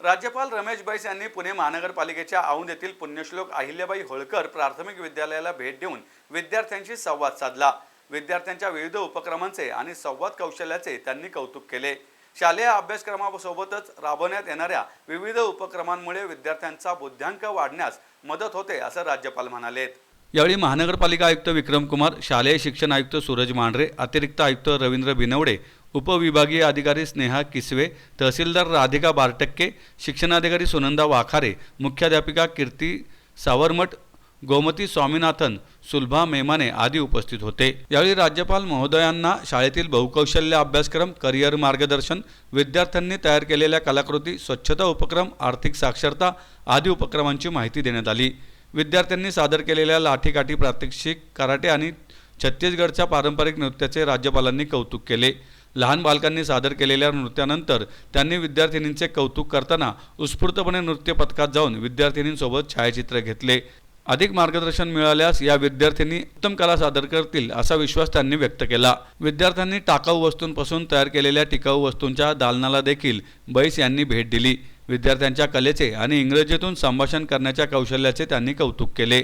राज्यपाल रमेश बैस यांनी पुणे महानगरपालिकेच्या औंध येथील पुण्यश्लोक अहिल्याबाई होळकर प्राथमिक विद्यालयाला भेट देऊन विद्यार्थ्यांशी संवाद साधला. विद्यार्थ्यांच्या विविध उपक्रमांचे आणि संवाद कौशल्याचे त्यांनी कौतुक केले. शालेय अभ्यासक्रमासोबतच राबवण्यात येणाऱ्या विविध उपक्रमांमुळे विद्यार्थ्यांचा बुद्ध्यांक वाढण्यास मदत होते असं राज्यपाल म्हणालेत. यावेळी महानगरपालिका आयुक्त विक्रम कुमार शालेय शिक्षण आयुक्त सूरज मांढरे अतिरिक्त आयुक्त रवींद्र बिनवडे उपविभागीय अधिकारी स्नेहा किसवे तहसीलदार राधिका बारटक्के शिक्षणाधिकारी सुनंदा वाखारे मुख्याध्यापिका कीर्ती सावरमठ गोमती स्वामीनाथन सुलभा मेमाने आदी उपस्थित होते यावेळी राज्यपाल महोदयांना शाळेतील बहुकौशल्य अभ्यासक्रम करिअर मार्गदर्शन विद्यार्थ्यांनी तयार केलेल्या कलाकृती स्वच्छता उपक्रम आर्थिक साक्षरता आदी उपक्रमांची माहिती देण्यात आली विद्यार्थ्यांनी सादर केलेल्या लाठीकाठी प्रात्यक्षिक कराटे आणि छत्तीसगडच्या पारंपरिक नृत्याचे राज्यपालांनी कौतुक केले लहान बालकांनी सादर केलेल्या नृत्यानंतर त्यांनी विद्यार्थिनींचे कौतुक करताना उत्स्फूर्तपणे नृत्य पथकात जाऊन विद्यार्थिनींसोबत छायाचित्र घेतले. अधिक मार्गदर्शन मिळाल्यास या विद्यार्थ्यांनी उत्तम कला सादर करतील असा विश्वास त्यांनी व्यक्त केला. विद्यार्थ्यांनी टाकाऊ वस्तूंपासून तयार केलेल्या टिकाऊ वस्तूंच्या दालनाला देखील बैस यांनी भेट दिली. विद्यार्थ्यांच्या कलेचे आणि इंग्रजीतून संभाषण करण्याच्या कौशल्याचे त्यांनी कौतुक केले.